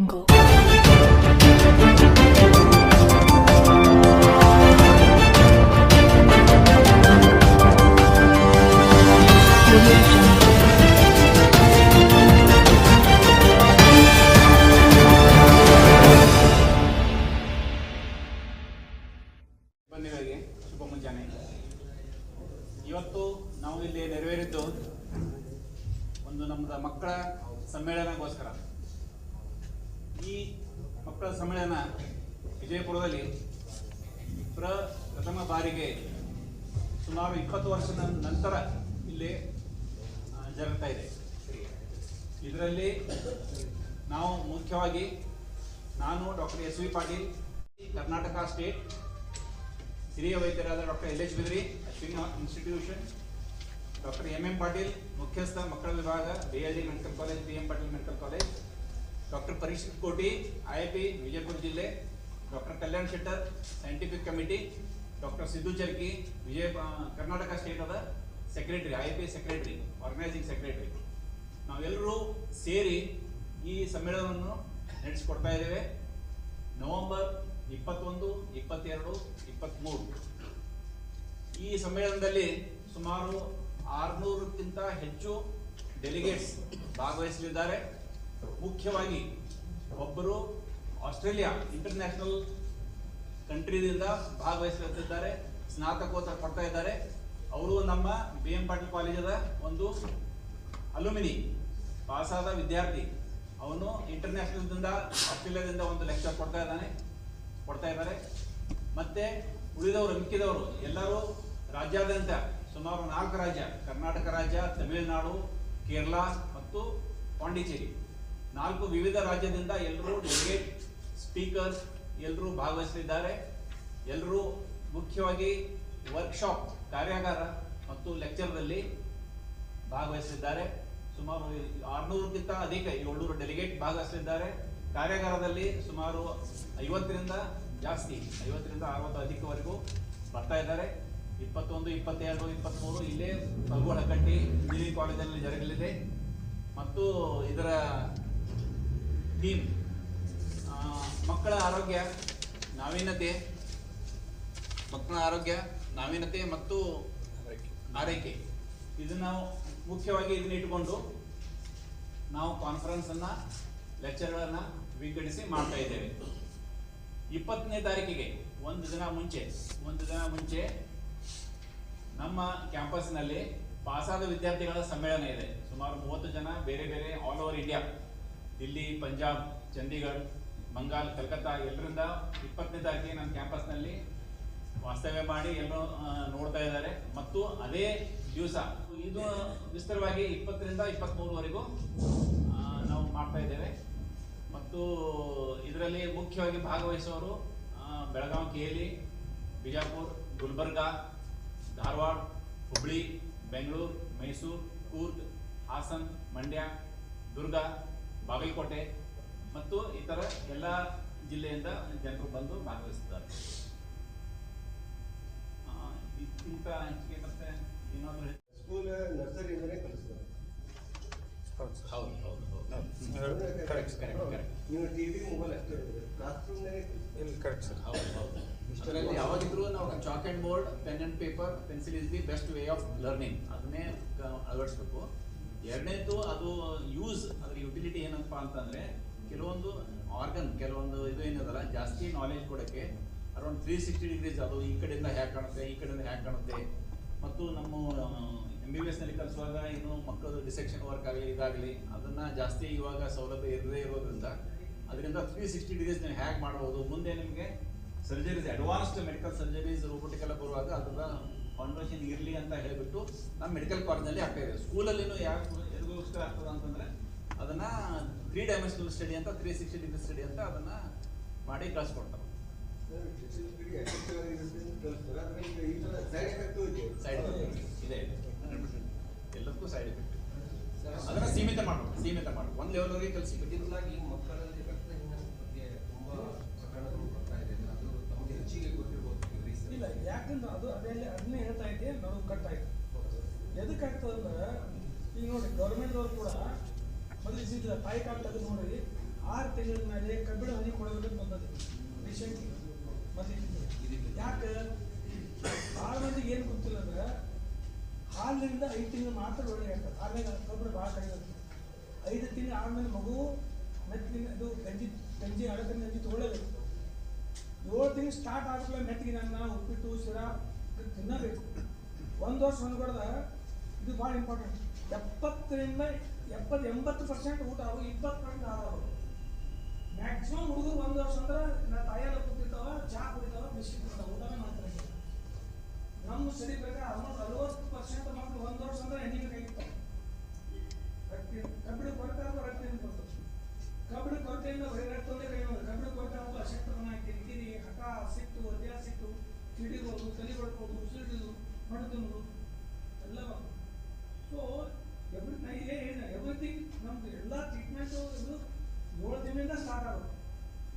jungle. ಮುಖ್ಯವಾಗಿ ನಾನು doctor S V Patil, Karnataka state ಹಿರಿಯ ವೈದ್ಯರಾದ doctor L H Bidri, Ashwini institution, doctor M M Patil, ಮುಖ್ಯಸ್ಥ ಮಕ್ಕಳ ವಿಭಾಗ, B L D medical college B M Patil medical college, doctor Parikshit Koti, I P, Vijayapura ಜಿಲ್ಲೆ, doctor Kalyan Shettar scientific committee doctor Siddu Charki, Vijaya Karnataka state ಅದ secretary I P secretary organising secretary ನಾವೆಲ್ಲರೂ ಸೇರಿ ಈ ಸಮ್ಮೇಳನವನ್ನು ನಡೆಸಿಕೊಡ್ತಾ ಇದ್ದೇವೆ. November ಇಪ್ಪತ್ತೊಂದು, ಇಪ್ಪತ್ತೆರಡು ಇಪ್ಪತ್ತ್ಮೂರು ಈ ಸಮ್ಮೇಳನದಲ್ಲಿ ಸುಮಾರು ಆರುನೂರಕ್ಕಿಂತ ಹೆಚ್ಚು ಡೆಲಿಗೇಟ್ಸ್ ಭಾಗವಹಿಸಲಿದ್ದಾರೆ. ಮುಖ್ಯವಾಗಿ ಒಬ್ಬರು ಆಸ್ಟ್ರೇಲಿಯಾ ಇಂಟರ್ನ್ಯಾಷನಲ್ ಕಂಟ್ರಿದಿಂದ ಭಾಗವಹಿಸುತ್ತಿದ್ದಾರೆ ಸ್ನಾತಕೋತ್ತರ ಕೊಡ್ತಾ ಇದ್ದಾರೆ. ಅವರು ನಮ್ಮ ಬಿ ಎಂ ಪಾಟೀಲ್ ಕಾಲೇಜದ ಒಂದು ಅಲುಮಿನಿ ಪಾಸಾದ ವಿದ್ಯಾರ್ಥಿ. ಅವನು ಇಂಟರ್ನ್ಯಾಷನಲ್ದಿಂದ ಆಸ್ಟ್ರೇಲಿಯಾದಿಂದ ಒಂದು ಲೆಕ್ಚರ್ ಕೊಡ್ತಾ ಇದ್ದಾನೆ, ಕೊಡ್ತಾ ಇದ್ದಾರೆ. ಮತ್ತೆ ಉಳಿದವರು, ಮಿಕ್ಕಿದವರು, ಎಲ್ಲರೂ ರಾಜ್ಯಾದ್ಯಂತ ಸುಮಾರು ನಾಲ್ಕು ರಾಜ್ಯ, ಕರ್ನಾಟಕ ರಾಜ್ಯ, ತಮಿಳುನಾಡು, ಕೇರಳ ಮತ್ತು ಪಾಂಡಿಚೇರಿ. ನಾಲ್ಕು ವಿವಿಧ ರಾಜ್ಯದಿಂದ ಎಲ್ಲರೂ ಡೆಲಿಗೇಟ್ ಸ್ಪೀಕರ್ಸ್ ಎಲ್ಲರೂ ಭಾಗವಹಿಸಲಿದ್ದಾರೆ ಎಲ್ಲರೂ ಮುಖ್ಯವಾಗಿ ವರ್ಕ್ಶಾಪ್ ಕಾರ್ಯಾಗಾರ ಮತ್ತು ಲೆಕ್ಚರ್ದಲ್ಲಿ ಭಾಗವಹಿಸಿದ್ದಾರೆ ಸುಮಾರು ಆರ್ನೂರಕ್ಕಿಂತ ಅಧಿಕ ಏಳ್ನೂರು ಡೆಲಿಗೇಟ್ ಭಾಗವಹಿಸಲಿದ್ದಾರೆ. ಕಾರ್ಯಾಗಾರದಲ್ಲಿ ಸುಮಾರು ಐವತ್ತರಿಂದ ಜಾಸ್ತಿ, ಐವತ್ತರಿಂದ ಅರವತ್ತು ಅಧಿಕವರೆಗೂ ಬರ್ತಾ ಇದ್ದಾರೆ. ಇಪ್ಪತ್ತೊಂದು, ಇಪ್ಪತ್ತೆರಡು ಇಪ್ಪತ್ತ್ಮೂರು ಇಲ್ಲೇ ಫಲ್ಗೋಳಕಟ್ಟಿ ಇಂಜಿನಿಯರಿಂಗ್ ಕಾಲೇಜಲ್ಲಿ ಜರುಗಲಿದೆ. ಮತ್ತು ಇದರ ಥೀಮ್ ಮಕ್ಕಳ ಆರೋಗ್ಯ, ನಾವೀನ್ಯತೆ, ಮಕ್ಕಳ ಆರೋಗ್ಯ, ನಾವೀನ್ಯತೆ ಮತ್ತು ಆರೈಕೆ. ಇದನ್ನು ಮುಖ್ಯವಾಗಿ ಇದನ್ನ ಇಟ್ಕೊಂಡು ನಾವು ಕಾನ್ಫರೆನ್ಸ್ ಅನ್ನ ಲೆಕ್ಚರ್ಗಳನ್ನ ವಿಂಗಡಿಸಿ ಮಾಡ್ತಾ ಇದ್ದೇವೆ. ಇಪ್ಪತ್ತನೇ ತಾರೀಕಿಗೆ ಒಂದು ದಿನ ಮುಂಚೆ, ಒಂದು ದಿನ ಮುಂಚೆ ನಮ್ಮ ಕ್ಯಾಂಪಸ್ನಲ್ಲಿ ಪಾಸಾದ ವಿದ್ಯಾರ್ಥಿಗಳ ಸಮ್ಮೇಳನ ಇದೆ. ಸುಮಾರು ಮೂವತ್ತು ಜನ ಬೇರೆ ಬೇರೆ all over India Delhi, Punjab, Chandigarh, Bengal, Calcutta, ಎಲ್ಲರಿಂದ ಇಪ್ಪತ್ತನೇ ತಾರೀಕಿಗೆ ನಮ್ಮ ಕ್ಯಾಂಪಸ್ನಲ್ಲಿ ವಾಸ್ತವ್ಯ ಮಾಡಿ ಎಲ್ಲರೂ ನೋಡ್ತಾ ಇದ್ದಾರೆ. ಮತ್ತು ಅದೇ ದಿವಸ. ಇದು ವಿಸ್ತಾರವಾಗಿ ಇಪ್ಪತ್ತರಿಂದ ಇಪ್ಪತ್ತ್ಮೂರವರೆಗೂ ನಾವು ಮಾಡ್ತಾ ಇದ್ದೇವೆ. ಮತ್ತು ಇದರಲ್ಲಿ ಮುಖ್ಯವಾಗಿ ಭಾಗವಹಿಸುವವರು ಬೆಳಗಾವಿ ಕೇಲಿ ಬಿಜಾಪುರ್, ಗುಲ್ಬರ್ಗಾ, ಧಾರವಾಡ, ಹುಬ್ಳಿ, ಬೆಂಗಳೂರು, ಮೈಸೂರು, ಕೂರ್ಗ್, ಹಾಸನ್, ಮಂಡ್ಯ, ದುರ್ಗ, ಬಾಗಲಕೋಟೆ ಮತ್ತು ಇತರ ಎಲ್ಲ ಜಿಲ್ಲೆಯಿಂದ ಜನರು ಬಂದು ಭಾಗವಹಿಸಿದ್ದಾರೆ ಸ್ಕೂಲ್ ನರ್ಸರಿಯಿಂದನೇ ಕಲಿಸ್ತಾರೆ ಹೌದು ಹೌದು ಹೌದು ಕರೆಕ್ಟ್ ಕರೆಕ್ಟ್ ಕರೆಕ್ಟ್ ನೀವು ಟಿವಿ ಮೊಬೈಲ್ ಅಷ್ಟೇ ಕ್ಲಾಸ್ ರೂಮ್ನಾಗೆ ಇಲ್ಲಿ ಕರೆಕ್ಟ್ ಸರ್. ಹೌದು ಹೌದು. ಇಷ್ಟರಲ್ಲಿ ಯಾವಾಗಿದ್ರು ನಾವು chalk and board pen and paper pencil is the best way of learning. ಅದನ್ನೇ ಅಳವಡಿಸ್ಬೇಕು. ಎರಡನೇದು ಅದು ಯೂಸ್ ಅದ್ರ ಯುಟಿಲಿಟಿ ಏನಪ್ಪ ಅಂತಂದ್ರೆ ಕೆಲವೊಂದು ಆರ್ಗನ್ ಕೆಲವೊಂದು ಇದು ಏನದಲ್ಲ ಜಾಸ್ತಿ ನಾಲೆಜ್ ಕೊಡಕ್ಕೆ ಅರೌಂಡ್ ತ್ರೀ ಸಿಕ್ಸ್ಟಿ ಡಿಗ್ರೀಸ್ ಅದು ಈ ಕಡೆಯಿಂದ ಹ್ಯಾಕ್ ಕಾಣುತ್ತೆ ಈ ಕಡೆಯಿಂದ ಹ್ಯಾಕ್ ಕಾಣುತ್ತೆ. ಮತ್ತು ನಮ್ಮ ಎಂ ಬಿ ಬಿ ಎಸ್ನಲ್ಲಿ ಕಲಿಸುವಾಗ ಇನ್ನು ಮಕ್ಕಳು ಡಿಸೆಕ್ಷನ್ ವರ್ಕ್ ಆಗಲಿ, ಇದಾಗಲಿ, ಅದನ್ನ ಜಾಸ್ತಿ ಇವಾಗ ಸೌಲಭ್ಯ ಇರದೇ ಇರೋದ್ರಿಂದ ಅದರಿಂದ ತ್ರೀ ಸಿಕ್ಸ್ಟಿ ಡಿಗ್ರೀಸ್ ನೀವು ಹ್ಯಾಕ್ ಮಾಡಬಹುದು ಮುಂದೆ ನಿಮಗೆ surgeries advanced medical surgeries robotic ಎಲ್ಲ ಬರುವಾಗ ಅದರ ಫೌಂಡೇಶನ್ ಇರಲಿ ಅಂತ ಹೇಳಿಬಿಟ್ಟು ನಮ್ಮ ಮೆಡಿಕಲ್ ಕಾಲೇಜಲ್ಲಿ ಆಗ್ತಾ ಇದೆ. ಸ್ಕೂಲಲ್ಲಿನೂ ಯಾಕೆ ಎದುಗೋಸ್ಕರ ಆಗ್ತದೆ ಅಂತಂದ್ರೆ ಅದನ್ನ ತ್ರೀ ಡೈಮೆನ್ಷನಲ್ ಸ್ಟಡಿ ಅಂತ ತ್ರೀ ಸಿಕ್ಸ್ಟಿ ಡಿಗ್ರಿ ಸ್ಟಡಿ ಅಂತ ಅದನ್ನ ಮಾಡಿ ಕಳಿಸ್ಕೊಡ್ತಾರೆ. ಇದೆ ಸೈಡ್ ಎಫೆಕ್ಟ್ ಇದೆ ಇದೆ ಎಲ್ಲದಕ್ಕೂ ಸೈಡ್ ಎಫೆಕ್ಟ್ ಅದನ್ನ ಸೀಮಿತ ಮಾಡಬೇಕು ಸೀಮಿತ ಮಾಡಬೇಕು. ಒಂದು ಲೆವೆಲ್ವರೆಗೆ ಕಲಿಸಿ ಈ ಮಕ್ಕಳಲ್ಲಿ ರಕ್ತಹೀನತೆ ಬಗ್ಗೆ ತುಂಬಾ ಪ್ರಕರಣಗಳು ಬರ್ತಾ ಇದೆ. ಅದು ತಮಗೆ ಹೆಚ್ಚಿಗೆ research. ಇಲ್ಲ ಯಾಕಂದ್ರೆ ಅದು ಅದೇ ಅದನ್ನೇ ಹೇಳ್ತಾ ಇದ್ದೆ ನಾವು ಕಟ್ ಆಯ್ತು. ಎದಕ್ಕೆ ಆಗ್ತದಂದ್ರೆ ಈಗ ನೋಡಿ ಗೌರ್ಮೆಂಟ್ದವ್ರು ಕೂಡ ಮೊದಲು ಇದ್ದಿದ್ದಿಲ್ಲ ತಾಯಿ ತೆಗೆದು ನೋಡಿ ಆರು ತಿಂಗಳ ಮೇಲೆ ಕಬ್ಬಿಣ ಹನಿ ಕೊಡೋದಕ್ಕೆ ಬಂದದ್ದು ರೀಸೆಂಟ್ಲಿ ಯಾಕೆ? ಭಾಳ ಮಂದಿಗೆ ಏನು ಗೊತ್ತಿಲ್ಲ ಅಂದ್ರೆ ಹಾಲಿನಿಂದ ಐದು ತಿಂಗಳು ಮಾತ್ರ ಒಳ್ಳೆ ಆಗ್ತದೆ ಹಾಲಿನ ಕಬ್ಬಿಣ ಭಾಳ ಕಡಿಮೆ. ಐದು ತಿಂಗಳು ಆದ್ಮೇಲೆ ಮಗು ಮೆತ್ತಿನ ಅದು ಗಂಜಿ ಗಂಜಿ, ಅಡಕನ ಗಂಜಿ ತೊಗೊಳ್ಳೇಬೇಕು. ಏಳು ತಿಂಗಳು ಸ್ಟಾರ್ಟ್ ಆದ್ಮೇಲೆ ಮೆತ್ತಿಗೆ ಅನ್ನ, ಉಪ್ಪಿಟ್ಟು, ಶಿರಾ ತಿನ್ನಬೇಕು. ಒಂದು ವರ್ಷ ಹೊಂದ್ಕೊಡ್ದ ಇದು ಭಾಳ ಇಂಪಾರ್ಟೆಂಟ್ ಎಪ್ಪತ್ತರಿಂದ ಎಪ್ಪತ್ತು, ಎಂಬತ್ತು ಪರ್ಸೆಂಟ್ ಊಟ ಅವು ಇಪ್ಪತ್ತು ಪರ್ಸೆಂಟ್ ಆದಾವು ಮ್ಯಾಕ್ಸಿಮಮ್ ಹುಡುಗರು ಒಂದು ವರ್ಷ ಅಂದ್ರೆ ನಾ ತಾಯೆಲ್ಲ ಕೂತಿರ್ತಾವ ಚಹಾ ಕುಡಿತಾವ ಬಿಸಿ ಕುಡಿತಾವ, ಊಟನೇ ಮಾಡ್ತಾರೆ ನಮ್ಮ ಸರಿ ಪ್ರಕಾರ ಆಲ್ಮೋಸ್ಟ್ ಅರವತ್ತು ಪರ್ಸೆಂಟ್ ಮಕ್ಕಳು ಒಂದು ವರ್ಷ ಅಂದ್ರೆ ಹೆಣ್ಣಿ ಬೇಕಾಗಿರ್ತಾವೆ ರಕ್ತ, ಕಬ್ಬಿಣ ಕೊರತೆ ಆದ್ರೆ ರಕ್ತದಿಂದ ಬರ್ತದೆ ಕಬ್ಬಿಣ ಕೊರತೆಯಿಂದ ಬರೀ ರಕ್ತ ಒಂದೇ ಕಡಿಮೆ. ಕಬ್ಬಿಣ ಕೊರತೆ ಆದ್ರೆ ಅಶಕ್ತಮನ ಕಿರಿಕಿರಿ, ಹಠ, ಸಿಟ್ಟು, ಹೃದಯ ಸಿಟ್ಟು ಸಿಡಿಬೋದು ತಲೆ ಬಡ್ಬೋದು ಉಸಿರಿಡಿದು ಹೊಡೆದು ಎಲ್ಲ ಸೊ ಎವ್ರಿ ನಾ ಇದೇ ಹೇಳಿದೆ ಎವ್ರಿಥಿಂಗ್ ನಮ್ದು ಎಲ್ಲ ಟ್ರೀಟ್ಮೆಂಟು ಇದು ಏಳು ತಿಂಗಳಿಂದ ಸ್ಟಾರ್ಟ್ ಆಗೋದು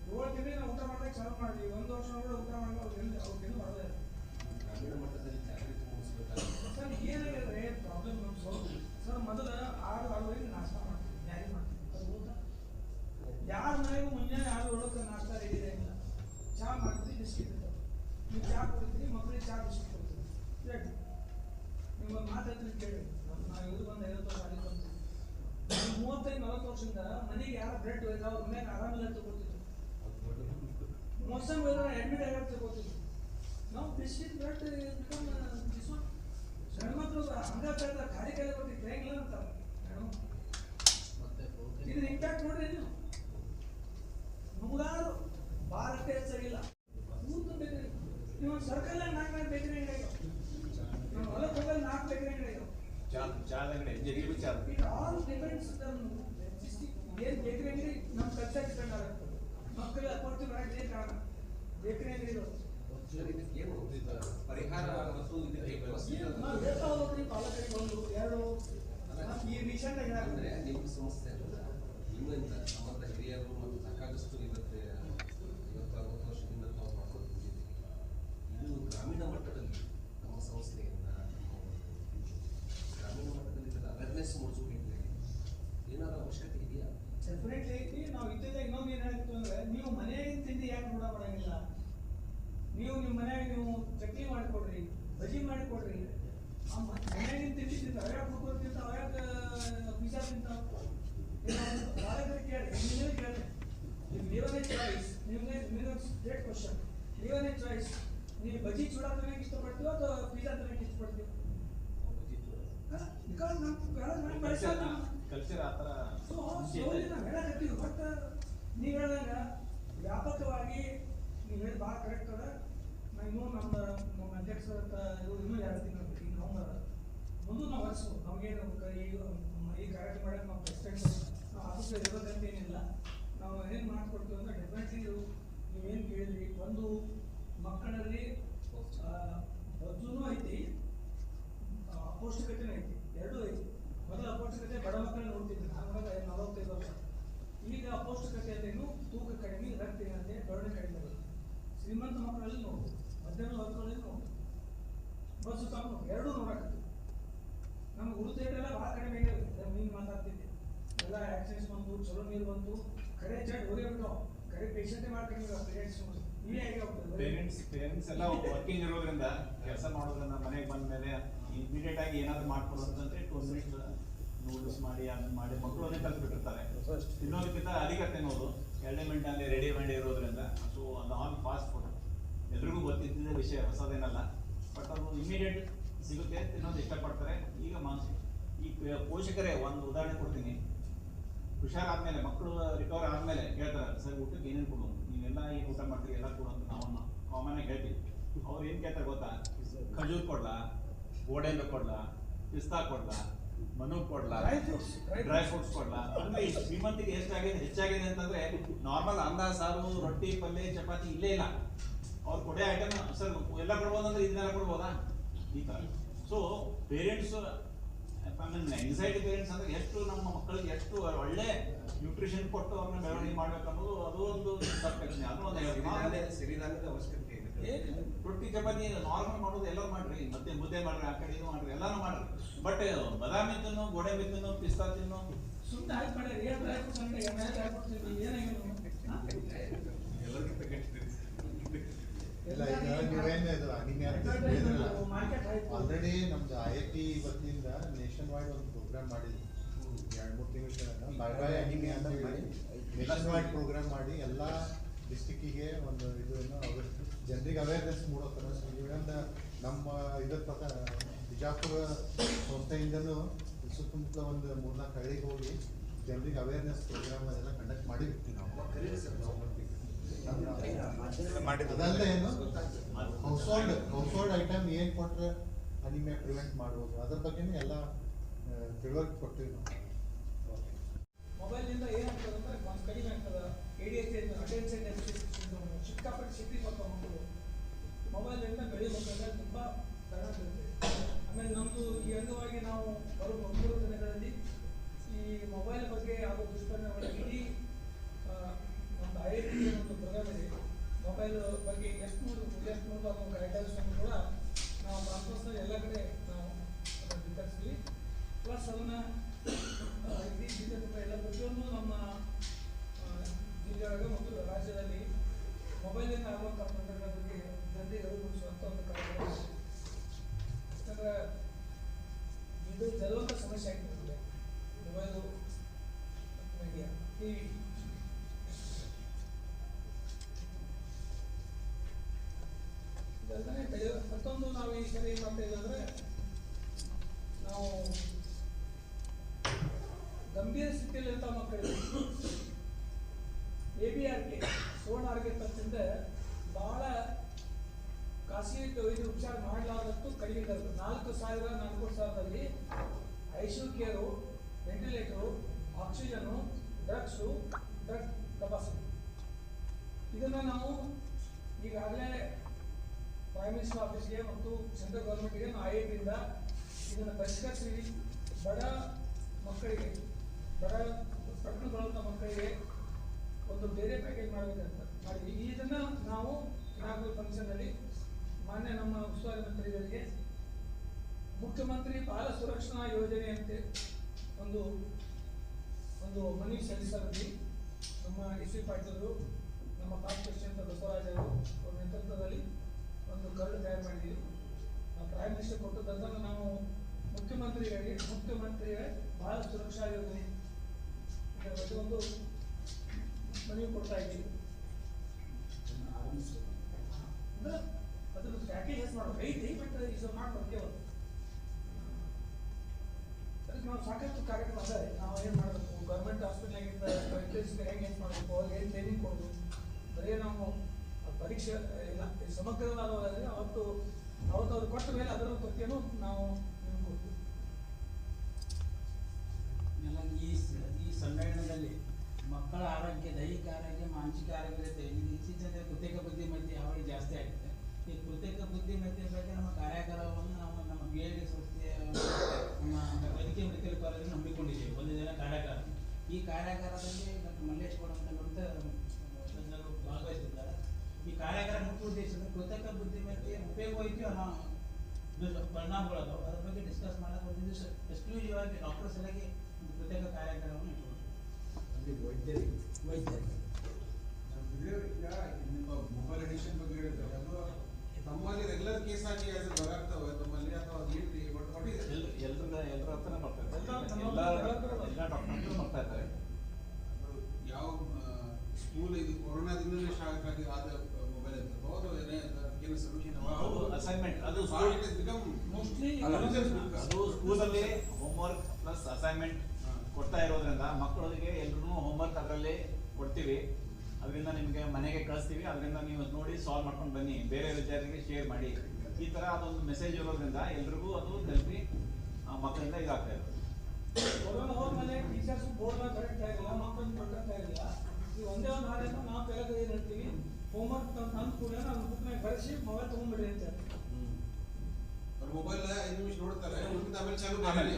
ಏಳು ತಿಂಗಳಿಗೆ ನಾವು ಊಟ ಮಾಡೋದಕ್ಕೆ ಚಾಲು ಮಾಡಿದ್ವಿ ಒಂದು ವರ್ಷ ಒಳಗಡೆ ಊಟ ಮಾಡೋ ಅವ್ರಿಗೆ ಅವ್ರಿಗೇನು ಬರೋದೇ ಇಲ್ಲ. ಗ್ರಾಮೀಣ ಮಟ್ಟದಲ್ಲಿ ಜಾಗೃತಿ ಮೂಡಿಸಬೇಕಾಗುತ್ತೆ ಸರ್ ಏನಾಗಿದೆ ಪ್ರಾಬ್ಲಮ್ ನಮ್ಮ ಸ್ವಲ್ಪ ಸರ್ ಮೊದಲು ಆರು ಆರೂವರೆಗೆ ನಾಷ್ಟ ಮಾಡ್ತೀವಿ ಮ್ಯಾಗಿ ಮಾಡ್ತೀವಿ ಅದು ಊಟ ಯಾರ ಮನೆಗೂ ಮುಂಜಾನೆ ಆರು ಏಳಕ್ಕೆ ನಾಷ್ಟ ರೆಡಿ ಇರಂಗಿಲ್ಲ ಚಹಾ ಮಾಡ್ತೀವಿ ಬಿಸ್ಕಿಟ್ ಇರ್ತಾವೆ ನೀವು ಚಹಾ ಕುಡಿತೀರಿ ಮಕ್ಕಳಿಗೆ ಚಹಾ ಬಿಸ್ಕಿಟ್ ಕೊಡ್ತೀವಿ ಹೇಳಿ ನಿಮ್ಮ ಮಾತಾಡ್ತೀನಿ ಕೇಳಿ ನಮ್ಮ ನಾವು ಇದು ಬಂದು ಐವತ್ತು ವರ್ಷ ಅಲ್ಲಿ ಬಂದು ಮೂವತ್ತೈದು ನಲವತ್ತು ವರ್ಷದಿಂದ ಮನೆಗೆ ಯಾರ ಬ್ರೆಡ್ ಒಯ್ದ ಅವ್ರ ಮನೆಗೆ ಆರಾಮಿಲ್ಲ ತಗೋತಿದ್ರು ಅದು ದೊಡ್ಡ ಮೋಸಮ್ ಹೋದ್ರೆ ಅಡ್ಮಿಟ್ ಆಗಿ ತಗೋತಿದ್ರು ನಾವು biscuit bread become this one ಹೆಣ್ಮಕ್ಳು ಹಂಗ ತರ್ತಾರೆ ಖಾಲಿ ಕೈಲಿ ಕೊಟ್ಟು ಕೈಗಿಲ್ಲ ಅಂತಾರೆ ಹೆಣ್ಮಕ್ಳು. ಮತ್ತೆ ಇದು ಇಂಪ್ಯಾಕ್ಟ್ ನೋಡ್ರಿ ನೀವು ನೂರಾರು ಭಾರತ ಹೆಚ್ಚಾಗಿಲ್ಲ ಊಟ ಬೇಕ್ರಿ ನೀವು ಸರ್ಕಲ್ ನಾಲ್ಕು ನಾಲ್ಕು ಬೇಕ್ರಿ ಅಂಗಡಿ ನಾವು ಹೊಲಕ್ಕೆ ಹೋಗಲ್ಲಿ ನಾಲ್ಕು ಬೇಕ್ರಿ ಅಂಗಡಿ ಚಾ ಚಾದ ಅಂಗಡಿ ಜಗ್ಗಿ ಚಾ ಇಟ್ ಆಲ್ ಡಿಪೆಂಡ್ಸ್ ಏನು ಬೇಕ್ರಿ ಅಂಗಡಿ ನಮ್ಮ ಕಲ್ಚರ್ ಡಿಪೆಂಡ್ ಆಗುತ್ತೆ ಮಕ್ಕಳು ಕೊಡ್ತೀವಿ ಮಾಡಕ್ಕೆ ಏನ್ ಕಾರಣ ಬೇಕ್ರಿ ಅಂಗಡಿ ಸರ್, ಇದಕ್ಕೆ ಏನು ಇದು ಪರಿಹಾರ ಮತ್ತು ಇದಕ್ಕೆ ವ್ಯವಸ್ಥೆ ನಾವು ಹೇಳ್ತಾ ಹೋಗ್ರಿ ಪಾಲಕರಿಗೆ ಒಂದು ಎರಡು ಈ ರೀಸೆಂಟ್ ಆಗಿ ಅಂದ್ರೆ ಏನಾಗುತ್ತೆ ನಿಮ್ಮ ಸಂಸ್ಥೆ ಅಲ್ಲ ನಿಮ್ಮಿಂದ ನಮ್ಮಂತ ಹಿರಿಯರು ಮತ್ತು ವರ್ಷದಿಂದ ನಾವು ಇದು ಗ್ರಾಮೀಣ ಮಟ್ಟದಲ್ಲಿ ನಮ್ಮ ಸಂಸ್ಥೆಯಿಂದ ಗ್ರಾಮೀಣ ಮಟ್ಟದಲ್ಲಿ ಇದರ ಅವೇರ್ನೆಸ್ ಮೂಡಿಸಬೇಕು ಏನಾದರೂ ಅವಶ್ಯಕತೆ ಇದೆಯಾ? ಡೆಫಿನೆಟ್ಲಿ ಐತಿ. ನಾವು ಇದ್ದಿದ್ದ ಇನ್ನೊಂದು ಏನ್ ಅಂದ್ರೆ ನೀವು ಮನೆಯಾಗಿನ ತಿಂಡಿ ಯಾಕೆ ಊಟ ಮಾಡಂಗಿಲ್ಲ. ನೀವು ನಿಮ್ಮ ಮನ್ಯಾಗ ನೀವು ಚಕ್ಲಿ ಮಾಡಿಕೊಡ್ರಿ ಬಜಿ ಮಾಡಿಕೊಡ್ರಿ. ಆ ಮನ್ಯಾಗಿನ ತಿಂಡಿ ತಿಂತಾವ ಅವ್ಯಾಕ ಕುಕ್ಕರ್ ತಿಂತಾವ ಅವ್ಯಾಕ ಪಿಜ್ಜಾ ಕೇಳಿ ಕೇಳಿ ನೀವನೇ ಚಾಯ್ಸ್ ನಿಮಗೆ ನಿಮಗೆ ಗ್ರೇಟ್ ಕ್ವಶನ್ ನೀವನೇ ಚಾಯ್ಸ್ ನೀವು ಬಜಿ ಚೂಡ ತಿನ್ನಕ್ಕೆ ಇಷ್ಟಪಡ್ತೀವೋ? ಅಥವಾ ಪಿಜ್ಜಾ ತಿನ್ನಕ್ಕೆ ಇಷ್ಟಪಡ್ತೀವಿ ಬಿಕಾಸ್ ನಮ್ಮ ನಮ್ಮ ಬೆಳೆಸೋದು ಕಲ್ಚರ್ ಆ ಥರ ಸೊ slowly ನಾವು ಹೇಳಕತ್ತೀವಿ ಬಟ್ ನೀವು ಹೇಳ್ದಂಗ ವ್ಯಾಪಕವಾಗಿ ನೀವು ಹೇಳಿ ಭಾಳ ಕರೆಕ್ಟ್ ಅದ. ನಾ ಇನ್ನೂ ನಮ್ಮ ನಮ್ಮ ಅಧ್ಯಕ್ಷರ ಇನ್ನೂ ಎರಡು ತಿಂಗಳು ಈಗ ನವಂಬರ್ ಮುಂದೆ ನಾವು ವರ್ಷ ನಮಗೇನು ಈ ಈ ಕಾರ್ಯಕ್ರಮ ಮಾಡಕ್ಕೆ ನಾವು ಪ್ರೆಸಿಡೆಂಟ್ ನಾವು ಆಫೀಸ್ ಇರೋದಂತ ಏನಿಲ್ಲ ನಾವು ಏನು ಮಾಡ್ಕೊಡ್ತೀವಿ ಅಂದ್ರೆ ಡೆಫಿನೆಟ್ಲಿ ನೀವೇನು ಕೇಳಿದ್ರಿ, ಒಂದು ಮಕ್ಕಳಲ್ಲಿ ಬಜ್ಜುನೂ ಐತಿ ಅಪೌಷ್ಟಿಕತೆನೂ ಐತಿ, ಎರಡೂ ಐತಿ. ಮೊದಲು ಅಪೌಷ್ಟಿಕತೆ ಬಡ ಮಕ್ಕಳನ್ನ ನೋಡ್ತಿದ್ವಿ ನಾನು ನೋಡಿದ್ರೆ ನಲವತ್ತೈದು ವರ್ಷ. ಈಗ ಅಪೌಷ್ಟಿಕತೆಯನ್ನು ತೂಕ ಕಡಿಮೆ, ರಕ್ತ ಏನಂತೆ ಬೆಳವಣಿಗೆ ಕಡಿಮೆ ಶ್ರೀಮಂತ ಮಕ್ಕಳಲ್ಲಿ ನೋಡ್ಬೋದು ಮಧ್ಯಮ ವರ್ಗಗಳಲ್ಲಿ ನೋಡ್ಬೋದು. ಬಸ್ ತಗೊಂಡು ಎರಡೂ ನೋಡಕ್ಕೆ ನಮ್ಮ ಗುರುತೇಟೆಲ್ಲ ಭಾಳ ಕಡಿಮೆ ಆಗಿರುತ್ತೆ. ನೀನು ಮಾತಾಡ್ತಿದ್ದೆ ಎಲ್ಲ ಆಕ್ಸಿಡೆಂಟ್ಸ್ ಬಂತು, ಚಲೋ ನೀರು ಬಂತು. ಪೇರೆಂಟ್ಸ್ ಪೇರೆಂಟ್ಸ್ ಎಲ್ಲ ವರ್ಕಿಂಗ್ ಇರೋದ್ರಿಂದ ಕೆಲಸ ಮಾಡೋದ್ರಿಂದ ಮನೆಗೆ ಬಂದ ಮೇಲೆ ಇಮಿಡಿಯೇಟ್ ಆಗಿ ಏನಾದ್ರು ಮಾಡ್ಕೊಡು ಅಂತಂದ್ರೆ ಟೂ ಮಿನಿಟ್ಸ್ ನೂಡಲ್ಸ್ ಮಾಡಿ ಅದನ್ನ ಮಾಡಿ ಮಕ್ಕಳು ಅದೇ ಕಲ್ತ್ಬಿಟ್ಟಿರ್ತಾರೆ. ತಿನ್ನೋದಕ್ಕಿಂತ ಅಧಿಕ ತಿನ್ನೋದು ಎರಡೇ ಮಿನಿಟಲ್ಲಿ ರೆಡಿ ಮಾಡಿ ಇರೋದ್ರಿಂದ. ಸೊ ಅದು ಆನ್ ಫಾಸ್ಟ್ ಫುಡ್ ಎಲ್ರಿಗೂ ಗೊತ್ತಿದ್ದ ವಿಷಯ, ಹೊಸದೇನಲ್ಲ. ಬಟ್ ಅದು ಇಮಿಡಿಯೇಟ್ ಸಿಗುತ್ತೆ, ತಿನ್ನೋದು ಇಷ್ಟಪಡ್ತಾರೆ. ಈಗ ಮಾನಸಿಕ ಈ ಪೋಷಕರೇ ಒಂದು ಉದಾಹರಣೆ ಕೊಡ್ತೀನಿ. ಹುಷಾರಾದ್ಮೇಲೆ ಮಕ್ಕಳು ರಿಕವರ್ ಆದ್ಮೇಲೆ ಹೇಳ್ತಾರೆ ಸರ್ ಊಟಕ್ಕೆ ಏನೇನು ಕೊಡು? ನೀವೆಲ್ಲ ಏನು ಊಟ ಮಾಡ್ತೀರಿ ಎಲ್ಲ ಕೊಡು ಅಂತ ನಾವು ಕಾಮನ್ ಆಗಿ ಹೇಳ್ತೀವಿ. ಅವ್ರು ಏನು ಕೇಳ್ತಾರೆ ಗೊತ್ತಾ? ಖಜೂರ್ ಕೊಡ್ಲಾ? ಗೋಡಂಬಿ ಕೊಡ್ಲಾ? ಪಿಸ್ತಾ ಕೊಡ್ಲಾ? ಮನು ಕೊಡ್ಲಾ? ಡ್ರೈ ಫ್ರೂಟ್ಸ್ ಡ್ರೈ ಫ್ರೂಟ್ಸ್ ಕೊಡ್ಲಾ? ಅಂದ್ರೆ ಶ್ರೀಮಂತಿಗೆ ಎಷ್ಟಾಗಿದೆ ಹೆಚ್ಚಾಗಿದೆ ಅಂತಂದ್ರೆ ನಾರ್ಮಲ್ ಅನ್ನ ಸಾರು ರೊಟ್ಟಿ ಪಲ್ಯ ಚಪಾತಿ ಇಲ್ಲೇ ಇಲ್ಲ. ಅವ್ರು ಕೊಡೋ ಐಟಮ್ ಸರ್ ಎಲ್ಲ ಕೊಡ್ಬೋದಂದ್ರೆ ಇದನ್ನೆಲ್ಲ ಕೊಡ್ಬೋದಾ? ಈ ಥರ ಸೊ ಪೇರೆಂಟ್ಸ್ ಎಂಗ್ಸೈಟಿ ಪೇರೆಂಟ್ಸ್ ಅಂದ್ರೆ ಎಷ್ಟು ನಮ್ಮ ಮಕ್ಕಳಿಗೆ ಎಷ್ಟು ಒಳ್ಳೆ ನ್ಯೂಟ್ರಿಷನ್ ಕೊಟ್ಟು ಅವ್ರನ್ನ ಬೆಳವಣಿಗೆ ಮಾಡ್ಬೇಕು ಅನ್ನೋದು ಅದು ಒಂದು ತಪ್ಪು ಅದು ಒಂದು ಸಿರಿಧಾನ್ಯ ಸಿರಿಧಾನ್ಯದ ಅವಶ್ಯಕತೆ ಇದೆ. ರೊಟ್ಟಿ ಚಪಾತಿ ನಾರ್ಮಲ್ ಮಾಡೋದು ಎಲ್ಲರೂ ಮಾಡ್ರಿ ಮತ್ತೆ ಮುದ್ದೆ ಮಾಡ್ರಿ ಆ ಕಡೆ ಇದು ಮಾಡ್ರಿ ಎಲ್ಲಾನು ಮಾಡ್ರಿ ಬಟ್ ಬಾದಾಮಿ ತಿನ್ನು ಗೋಡಂಬಿ ತಿನ್ನು ಪಿಸ್ತಾ ತಿನ್ನು ಸುಮ್ಮನೆ ಆಯ್ತು ಮಾಡಿ ಏನು ಆಯ್ತು ಸಂಡೆ ಮೇಲೆ ಹಾಕ್ಬಿಡ್ತೀವಿ ಏನಾಗಿಲ್ಲ ಎಲ್ಲರಿಗಿಂತ ಕೆಟ್ಟಿದ್ದೀರಿ ಇಲ್ಲ ಈಗ ನೀವೇನು ಇದು ಅನಿಮೆ ಅಂತ ಹೇಳಿದ್ರಲ್ಲ ಆಲ್ರೆಡಿ ನಮ್ದು ಐ ಐ ಟಿ ವತಿಯಿಂದ ನೇಷನ್ ವೈಡ್ ಒಂದು ಪ್ರೋಗ್ರಾಮ್ ಮಾಡಿದ್ವಿ. ಎರಡು ಮೂರು ತಿಂಗಳ ಬೈ ಬೈ ಅನಿಮೆ ಅಂತ ಹೇಳಿ. ನೇಷನ್ ವೈಡ್ ಪ್ರೋಗ್ರಾಮ್ ಮಾಡಿ ಎಲ್ಲ ಡಿಸ್ಟಿಕ್ಕಿಗೆ ಒಂದು ಇದು ಏನೋ ಜನರಿಗೆ ಅವೇರ್ನೆಸ್ ಮೂಡೋತರ ಇವನ್ ನಮ್ಮ ಇದರ ಪ್ರಕಾರ ಬಿಜಾಪುರ ಸಂಸ್ಥೆಯಿಂದನೂ ಸುತ್ತಮುತ್ತಲ ಒಂದು ಮೂರ್ನಾಲ್ಕು ಹಳ್ಳಿಗೆ ಹೋಗಿ ಜನರಿಗೆ ಅವೇರ್ನೆಸ್ ಪ್ರೋಗ್ರಾಮ್ ಅದೆಲ್ಲ ಕಂಡಕ್ಟ್ ಮಾಡಿರ್ತೀವಿ ನಾವು. ಅದಲ್ಲದೆ ಏನು? Household household item ಏನ್ ಕೊಟ್ರೆ ಅನಿಮೆ ಪ್ರಿವೆಂಟ್ ಮಾಡ್ಬೋದು. ಅದ್ರ ಬಗ್ಗೆನೇ ಎಲ್ಲ ತಿಳುವಳಿಕೆ ಕೊಟ್ಟಿವಿ ನಾವು. ಮೊಬೈಲ್ನಿಂದ ಏನಾಗ್ತದೆ ಒಂದು ಕಡಿಮೆ ಆಗ್ತದೆ A D H attention deficit syndrome ಸಿಕ್ಕಾಪಟ್ಟೆ ಸಿಟಿ ಬರ್ತಾವ ಮಕ್ಕಳು ಮೊಬೈಲ್ನಿಂದ ಬೆಳೆ ಮಕ್ಕಳಿಗೆ ತುಂಬ ಬೀಳುತ್ತೆ ಆಮೇಲೆ ನಮ್ಮದು ಈ ಅಂಗವಾಗಿ ನಾವು ಬರುವ ದಿನಗಳಲ್ಲಿ ಈ ಮೊಬೈಲ್ ಬಗ್ಗೆ ಆಗೋ ದುಷ್ಪರಿಣಾಮಗಳ ಇಡೀ ನಮ್ದು ಐ ಐ ಒಂದು ಪ್ರೋಗ್ರಾಮ್ ಇದೆ ಮೊಬೈಲ್ ಬಗ್ಗೆ ಎಷ್ಟು ಎಷ್ಟು ನೋಡಬೇಕು ಅನ್ನೋ ಗೈಡ್ಲೈನ್ಸ್ ಕೂಡ ನಾವು ಕ್ಯಾಂಪಸ್ನಲ್ಲಿ ಎಲ್ಲ ಕಡೆ ನಾವು ವಿತರಿಸ್ತೀವಿ ಪ್ಲಸ್ ಅದನ್ನ ಇಡೀ ಜಿಲ್ಲೆ ತುಂಬ ಎಲ್ಲ ಪ್ರತಿಯೊಂದು ನಮ್ಮ ಜಿಲ್ಲೆಯೊಳಗೆ ಮತ್ತು ರಾಜ್ಯದಲ್ಲಿ ಮೊಬೈಲಿಂದ ಆಗುವಂಥ ತೊಂದರೆಗಳ ಬಗ್ಗೆ ಜನರಿಗೆ ಅರಿವುಗೊಳಿಸುವಂಥ ಒಂದು ಕಾರ್ಯಕ್ರಮ ಇದೆ. ಯಾಕಂದ್ರೆ ಇದು ಜಲವಂತ ಸಮಸ್ಯೆ ಆಗ್ತದೆ ಮೊಬೈಲು ಮೀಡಿಯಾ ಟಿವಿ ಇದಲ್ಲದೆ ಬೆಳೆ ಏನು ಮಾಡ್ತಾ ಅಂದ್ರೆ ನಾವು ಗಂಭೀರ ಸ್ಥಿತಿಯಲ್ಲಿರ್ತ ಮಕ್ಕಳಿಗೆ. A B R K Suvarna Arogya ತಪ್ಪಿಂದ ಬಹಳ ಖಾಸಗಿ ವೈದ್ಯ ಉಪಚಾರ ಮಾಡಲಾರದಷ್ಟು ಕಡಿಮೆ ನಾಲ್ಕು ಸಾವಿರ ನಾಲ್ಕು ಸಾವಿರದಲ್ಲಿ ICU care, ventilator, oxygen, drugs, drug ತಪಾಸಣೆ. ಇದನ್ನ ನಾವು ಈಗಾಗಲೇ ಪ್ರೈಮ್ ಮಿನಿಸ್ಟರ್ ಆಫೀಸ್ಗೆ ಮತ್ತು ಸೆಂಟ್ರಲ್ ಗೌರ್ಮೆಂಟ್ಗೆ ನಾವು ಐ ಟಿಯಿಂದ ಇದನ್ನು ಪರಿಷ್ಕರಿಸಿ ಬಡ ಮಕ್ಕಳಿಗೆ, ಬಡ ಪಟ್ಟಣಗೊಳ್ಳುವಂಥ ಮಕ್ಕಳಿಗೆ ಒಂದು ಬೇರೆ ಪ್ಯಾಕೇಜ್ ಮಾಡಬೇಕಂತ ಮಾಡಿದ್ವಿ. ಇದನ್ನು ನಾವು ಇನಾಗ್ರಲ್ ಫಂಕ್ಷನ್ ಅಲ್ಲಿ ಮಾನ್ಯ ನಮ್ಮ ಉಸ್ತುವಾರಿ ಮಂತ್ರಿಗಳಿಗೆ ಮುಖ್ಯಮಂತ್ರಿ ಬಾಲ ಸುರಕ್ಷಣಾ ಯೋಜನೆ ಅಂತ ಒಂದು ಒಂದು ಮನವಿ ಸಲ್ಲಿಸಿದ್ವಿ ನಮ್ಮ ಎಸ್ ವಿ ಪಾಟೀಲರು ನಮ್ಮ ಕಾರ್ಪೊರೇಷನ್ ಬಸವರಾಜರು ಬಸವರಾಜ್ ಅವರು ಅವ್ರ ನೇತೃತ್ವದಲ್ಲಿ ಒಂದು ಕರಡು ತಯಾರು ನಾವು ಪ್ರೈಮ್ ಮಿನಿಸ್ಟರ್ ಕೊಟ್ಟದ್ದನ್ನು ನಾವು ಮುಖ್ಯಮಂತ್ರಿಗಾಗಿ ಮುಖ್ಯಮಂತ್ರಿ ಬಾಲ ಸುರಕ್ಷಾ ಯೋಜನೆ ಇದರ ಬಗ್ಗೆ ಒಂದು ಮನವಿ ಕೊಡ್ತಾ ಇದ್ದೀವಿ. ಅಂದ್ರೆ ಅದನ್ನು ಪ್ಯಾಕೇಜ್ ಮಾಡ್ಬೇಕು ಐತಿ ಬಟ್ ಇದು ಮಾಡ್ಕೊಡ್ತೇವೆ ಅದಕ್ಕೆ ನಾವು ಸಾಕಷ್ಟು ಕಾರ್ಯಕ್ರಮ ಅದೇ ನಾವು ಏನು ಮಾಡಬೇಕು? ಗೌರ್ಮೆಂಟ್ ಹಾಸ್ಪಿಟ್ಲಾಗಿಂದ ಹೆಂಗೆ ಏನು ಮಾಡಬೇಕು? ಅವ್ರಿಗೆ ಏನು ಟ್ರೈನಿಂಗ್ ಕೊಡೋದು ಬರೀ ನಾವು ಪರೀಕ್ಷೆ, ಇಲ್ಲ ಈ ಸಮಗ್ರವಾದವಾದ್ರೆ ಅವತ್ತು ಅವತ್ತು ಅವ್ರು ಕೊಟ್ಟ ಮೇಲೆ ಅದರ ಪ್ರತಿಯನ್ನು ನಾವು ಈ ಈ ಸಮ್ಮೇಳನದಲ್ಲಿ ಮಕ್ಕಳ ಆರೋಗ್ಯ, ದೈಹಿಕ ಆರೋಗ್ಯ, ಮಾನಸಿಕ ಆರೋಗ್ಯ ಜೊತೆ ಈಗ ಇತ್ತೀಚೆಗೆ ಕೃತಕ ಬುದ್ಧಿಮತ್ತೆ ಅವಳಿ ಜಾಸ್ತಿ ಆಗಿದೆ ಈ ಕೃತಕ ಬುದ್ಧಿಮತ್ತೆ ಬಗ್ಗೆ ನಮ್ಮ ಕಾರ್ಯಾಗಾರವನ್ನು ನಾವು ನಮ್ಮ ಬಿ ಡಿ ಸಂಸ್ಥೆಯ ನಮ್ಮ ವೈದ್ಯಕೀಯ ಮೆಡಿಕಲ್ ಕಾಲೇಜನ್ನು ಹಮ್ಮಿಕೊಂಡಿದ್ದೇವೆ ಒಂದು ದಿನ ಕಾರ್ಯಾಗಾರ. ಈ ಕಾರ್ಯಾಗಾರದಲ್ಲಿ ಡಾಕ್ಟರ್ ಮಲ್ಲೇಶ್ ಕೂಡ ಅಂತ ಈ ಕಾರ್ಯಾಗಾರ ಮುಖ್ಯ ಉದ್ದೇಶ ಕೃತಕ ಬುದ್ಧಿಮತ್ತೆ ಉಪಯೋಗ ನಾವು ಇದು ಪರಿಣಾಮಗಳದಾವ. ಅದ್ರ ಬಗ್ಗೆ ಡಿಸ್ಕಸ್ ಮಾಡಕ್ಕೆ ಒಂದು ದಿವಸ ಎಕ್ಸ್ಕ್ಲೂಸಿವ್ ಆಗಿ ಡಾಕ್ಟರ್ ಸಲಹೆ ಒಂದು ಕೃತಕ ಕಾರ್ಯಾಗಾರವನ್ನು ಇಟ್ಕೊಂಡು ವೈದ್ಯರಿಗೆ. ವೈದ್ಯರಿಗೆ. ನಿಮ್ಮ ಮೊಬೈಲ್ ಅಡಿಕ್ಷನ್ ಬಗ್ಗೆ ಹೇಳಿದ್ರೆ ಅದು ತಮ್ಮಲ್ಲಿ ರೆಗ್ಯುಲರ್ ಕೇಸ್ ಆಗಿ ಅದು ಬರಾಗ್ತವೆ ತಮ್ಮಲ್ಲಿ ಅಥವಾ ಅದು ಏನ್ರಿ ಬಟ್ ವಾಟ್ ಇಸ್ ಎಲ್ ಎಲ್ಲರ ಹತ್ರನೇ ಬರ್ತಾ ಇದ್ದಾರೆ. ಎಲ್ಲ ಎಲ್ಲ ನಮ್ಮ ಡಾಕ್ಟರ್ ಬರ್ತಾ ಇದ್ದಾರೆ. ಯಾವ ಸ್ಕೂಲ್ ಇದು ಕೊರೋನಾದಿಂದಲೇ ಆಗಿ ಆದ ಹೌದು ಅಸೈನ್ಮೆಂಟ್ ಅದು ಮೋಸ್ಟ್ಲಿ ಅದು ಸ್ಕೂಲಲ್ಲಿ ಹೋಮ್ವರ್ಕ್ ಪ್ಲಸ್ ಅಸೈನ್ಮೆಂಟ್ ಕೊಡ್ತಾ ಇರೋದ್ರಿಂದ ಮಕ್ಕಳಿಗೆ ಎಲ್ರೂ ಹೋಮ್ವರ್ಕ್ ಅದರಲ್ಲಿ ಕೊಡ್ತೀವಿ. ಅದರಿಂದ ನಿಮಗೆ ಮನೆಗೆ ಕಳಿಸ್ತೀವಿ. ಅದರಿಂದ ನೀವು ಅದ್ ನೋಡಿ ಸಾಲ್ವ್ ಮಾಡ್ಕೊಂಡು ಬನ್ನಿ. ಬೇರೆ ವಿದ್ಯಾರ್ಥಿಗೆ ಶೇರ್ ಮಾಡಿ. ಈ ಥರ ಅದೊಂದು ಮೆಸೇಜ್ ಇರೋದ್ರಿಂದ ಎಲ್ರಿಗೂ ಅದು ಜಲ್ದಿ ಆ ಮಕ್ಕಳಿಂದ ಇದಾಗ್ತಾ ಇರೋದು. ಹೋದ್ಮೇಲೆ ಟೀಚರ್ಸ್ ಬೋರ್ಡ್ ಕರೆಕ್ಟ್ ಆಗಿಲ್ಲ ಮಕ್ಕಳನ್ನ ಕೊಡ್ತಾ ಇರಲಿಲ್ಲ. ಈ ಒಂದೇ ಒಂದು ಹಾಡಿನ ನಾವು ಕೆಳಗೆ ಏನು ಹೇಳ್ತೀವಿ. ಹೋಮ್ವರ್ಕ್ ತಂದು ಕೂಡ ನಾವು ಬುಕ್ನಾಗ ಕಳಿಸಿ ಮೊಬೈಲ್ ತೊಗೊಂಡ್ಬಿಡಿ ಅಂತ. ಅವ್ರ ಮೊಬೈಲ್ ಐದು ನಿಮಿಷ ನೋಡ್ತಾರೆ. ಆಮೇಲೆ ಚಾಲು. ಮಾಡಲ್ಲ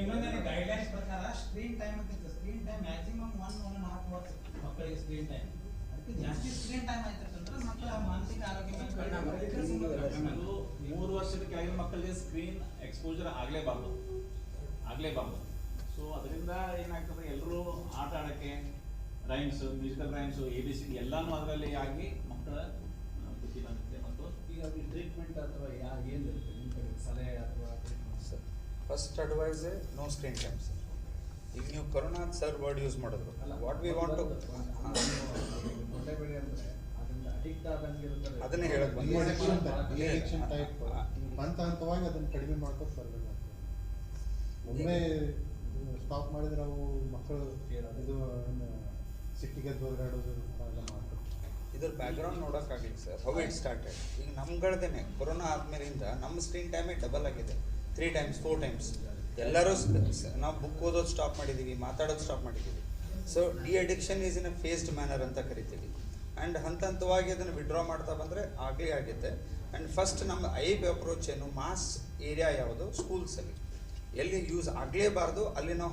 ಇನ್ನೊಂದೇನು ಗೈಡ್ಲೈನ್ಸ್ ಪ್ರಕಾರ ಸ್ಕ್ರೀನ್ ಟೈಮ್ ಅಂತ screen time maximum one one and half hours ಮಕ್ಕಳಿಗೆ ಸ್ಕ್ರೀನ್ ಟೈಮ್ ಅದಕ್ಕೆ ಜಾಸ್ತಿ ಸ್ಕ್ರೀನ್ ಟೈಮ್ ಆಯ್ತಂದ್ರೆ ಮಕ್ಕಳ ಮಾನಸಿಕ ಆರೋಗ್ಯ ಮೇಲೆ ಪರಿಣಾಮ. ಅದು ಮೂರು ವರ್ಷದ ಕೆಳಗಿನ ಮಕ್ಕಳಿಗೆ ಸ್ಕ್ರೀನ್ ಎಕ್ಸ್ಪೋಜರ್ ಆಗ್ಲೇಬಾರ್ದು. ಆಗ್ಲೇಬಾರ್ದು. ಸೊ ಸೊ ಅದರಿಂದ ಏನಾಗ್ತದೆ? ಎಲ್ಲರೂ ಆಟ ಆಡೋಕ್ಕೆ rhymes musical rhymes A B C ಎಲ್ಲಾನು ಅದರಲ್ಲಿ ಆಗಿ ಮಕ್ಕಳ ಬುದ್ಧಿ ಬರುತ್ತೆ ಮತ್ತು ಈಗ ಟ್ರೀಟ್ಮೆಂಟ್ ಅಥವಾ ಯಾ ಏನಿರುತ್ತೆ ನಿಮ್ಮ ಕಡೆ? ಸಲಹೆ ಅಥವಾ treatment sir first advice no screen time sir ಈಗ ನೀವು ಕರೋನಾ ಸರ್ ವರ್ಡ್ ಯೂಸ್ ಮಾಡಿದ್ರು. ವಾಟ್ ವಿ ವಾಂಟ್ ಟು ಮೊಟ್ಟೆ ಬೆಳೆ ಅಂದ್ರೆ ಅದರಿಂದ ಅಡಿಕ್ಟ್ ಆದಂಗೆ ಇರ್ತಾರೆ ಅದನ್ನೇ ಹೇಳಕ್ ಹಂತ ಹಂತವಾಗಿ ಅದನ್ನ ಕಡಿಮೆ ಮಾಡ್ಕೊತ ಬರಬೇಕು ಒಮ್ಮೆ ಸ್ಟಾಪ್ ಮಾಡಿದ್ರೆ ಅವು ಮಕ್ಕಳು ಇದು ಸಿಟ್ಟಿಗೆ ಮಾಡ್ತಾರೆ ಇದ್ರ ಬ್ಯಾಕ್ಗ್ರೌಂಡ್ ನೋಡೋಕ್ಕಾಗಲಿ ಸರ್ ಹೌ ಇಟ್ ಸ್ಟಾರ್ಟೆಡ್ ಈಗ ನಮ್ಗಳ್ದೇನೆ ಕೊರೋನಾ ಆದ್ಮೇಲಿಂದ ನಮ್ಮ ಸ್ಕ್ರೀನ್ ಟೈಮೇ ಡಬಲ್ ಆಗಿದೆ. ತ್ರೀ ಟೈಮ್ಸ್ ಫೋರ್ ಟೈಮ್ಸ್ ಎಲ್ಲರೂ ನಾವು ಬುಕ್ ಓದೋದು ಸ್ಟಾಪ್ ಮಾಡಿದ್ದೀವಿ ಮಾತಾಡೋದು ಸ್ಟಾಪ್ ಮಾಡಿದ್ದೀವಿ so the addiction is in a phased manner ಅಂತ ಕರಿತೀವಿ. ಆ್ಯಂಡ್ ಹಂತ ಹಂತವಾಗಿ ಅದನ್ನು ವಿಡ್ರಾ ಮಾಡ್ತಾ ಬಂದರೆ ಆಗಲೇ ಆಗುತ್ತೆ. ಆ್ಯಂಡ್ ಫಸ್ಟ್ ನಮ್ಮ ಐಬ್ ಅಪ್ರೋಚ್ ಏನು ಮಾಸ್ ಏರಿಯಾ ಯಾವುದು? ಸ್ಕೂಲ್ಸಲ್ಲಿ ಎಲ್ಲಿ ಯೂಸ್ ಆಗಲೇಬಾರ್ದು, ಅಲ್ಲಿ ನಾವು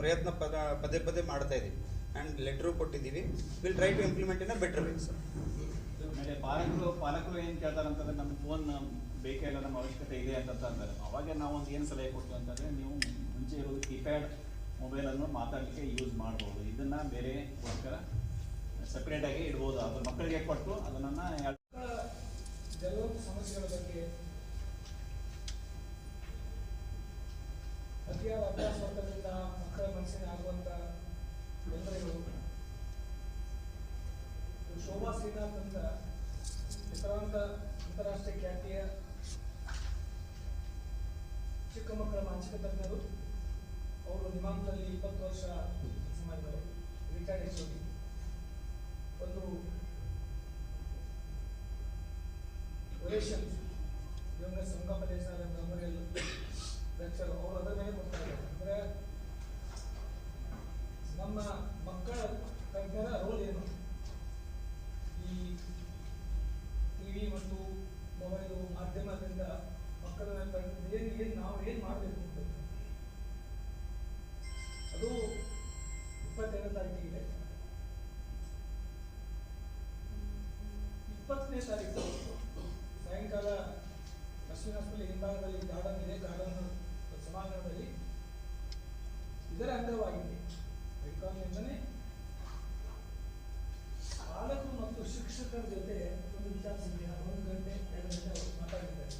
ಪ್ರಯತ್ನ ಪದ, ಪದೇ ಪದೇ ಮಾಡ್ತಾ ಇದ್ದೀವಿ ಆ್ಯಂಡ್ ಲೆಟ್ರು ಕೊಟ್ಟಿದ್ದೀವಿ. Will try to implement in a better way sir ಆಮೇಲೆ ಪಾಲಕರು ಪಾಲಕರು ಏನು ಕೇಳ್ತಾರೆ ಅಂತಂದ್ರೆ ನಮ್ಮ ಫೋನ್ ಬೇಕೇ ಇಲ್ಲ ನಮ್ಮ ಅವಶ್ಯಕತೆ ಇದೆ ಅಂತ ಅಂತಾರೆ. ಅವಾಗ ನಾವು ಒಂದು ಏನು ಸಲಹೆ ಕೊಟ್ಟು ಅಂತಂದ್ರೆ ನೀವು ಮುಂಚೆ ಇರೋದು ಕೀಪ್ಯಾಡ್ ಮೊಬೈಲನ್ನು ಮಾತಾಡಲಿಕ್ಕೆ ಯೂಸ್ ಮಾಡ್ಬೋದು. ಇದನ್ನು ಬೇರೆ ಗೋಸ್ಕರ ಸಪ್ರೇಟ್ ಆಗಿ ಇಡ್ಬೋದು. ಅದು ಮಕ್ಕಳಿಗೆ ಕೊಟ್ಟು ಅದನ್ನು ಕೆಲವೊಂದು ಸಮಸ್ಯೆಗಳ ಬಗ್ಗೆ ಅತಿಯಾದ ಅಭ್ಯಾಸ ಮಕ್ಕಳ ಮನಸ್ಸಿನ ಆಗುವಂತ ತೊಂದರೆಗಳು ಶೋಭಾ ಶ್ರೀನಾಥ್ ಅಂತ ಹೆಸರಾಂತ ಅಂತಾರಾಷ್ಟ್ರೀಯ ಖ್ಯಾತಿಯ ಚಿಕ್ಕ ಮಕ್ಕಳ ಮಾನಸಿಕ ತಜ್ಞರು ಅವರು ನಿಮಾಂತದಲ್ಲಿ ಇಪ್ಪತ್ತು ವರ್ಷ ಕೆಲಸ ಮಾಡಿದರು ರಿಟೈರ್ಡ್ ಎಚ್ ಒಂದು ಒರೇಷನ್ಸ್ ದಿವಂಗತ ಸಂಗಮ ದೇಸಾಯಿ ಮೆಮೋರಿಯಲ್ ಲೆಕ್ಚರ್ ಅವರು ಅದರ ಮೇಲೆ ಕೊಡ್ತಾ ಇದ್ದಾರೆ ಅಂದರೆ ನಮ್ಮ ಮಕ್ಕಳ ತಜ್ಞರ ರೋಲ್ ಏನು ಈ ಟಿವಿ ಮತ್ತು ಮೊಬೈಲು ಮಾಧ್ಯಮದಿಂದ ಮಕ್ಕಳನ್ನ ತಡೆದು ಏನು ಏನು ನಾವು ಏನು ಮಾಡಬೇಕು ಅಂತ ಅದು ಇಪ್ಪತ್ತೈದನೇ ತಾರೀಕಿಗೆ ಇಪ್ಪತ್ತನೇ ತಾರೀಕು ಸಾಯಂಕಾಲ ಹಾಸ್ಪಿಟಲ್ ಹಿಂಭಾಗದಲ್ಲಿ ಗಾರ್ಡನ್ ಇದೆ. ಗಾರ್ಡನ್ ಸಭಾಂಗಣದಲ್ಲಿ ಇದರ ಅಂಗವಾಗಿ ಪಾಲಕರು ಮತ್ತು ಶಿಕ್ಷಕರ ಜೊತೆ ಒಂದು ವಿಚಾರ ಒಂದು ಗಂಟೆ, ಎರಡು ಗಂಟೆ ಅವರು ಮಾತಾಡಿದ್ದಾರೆ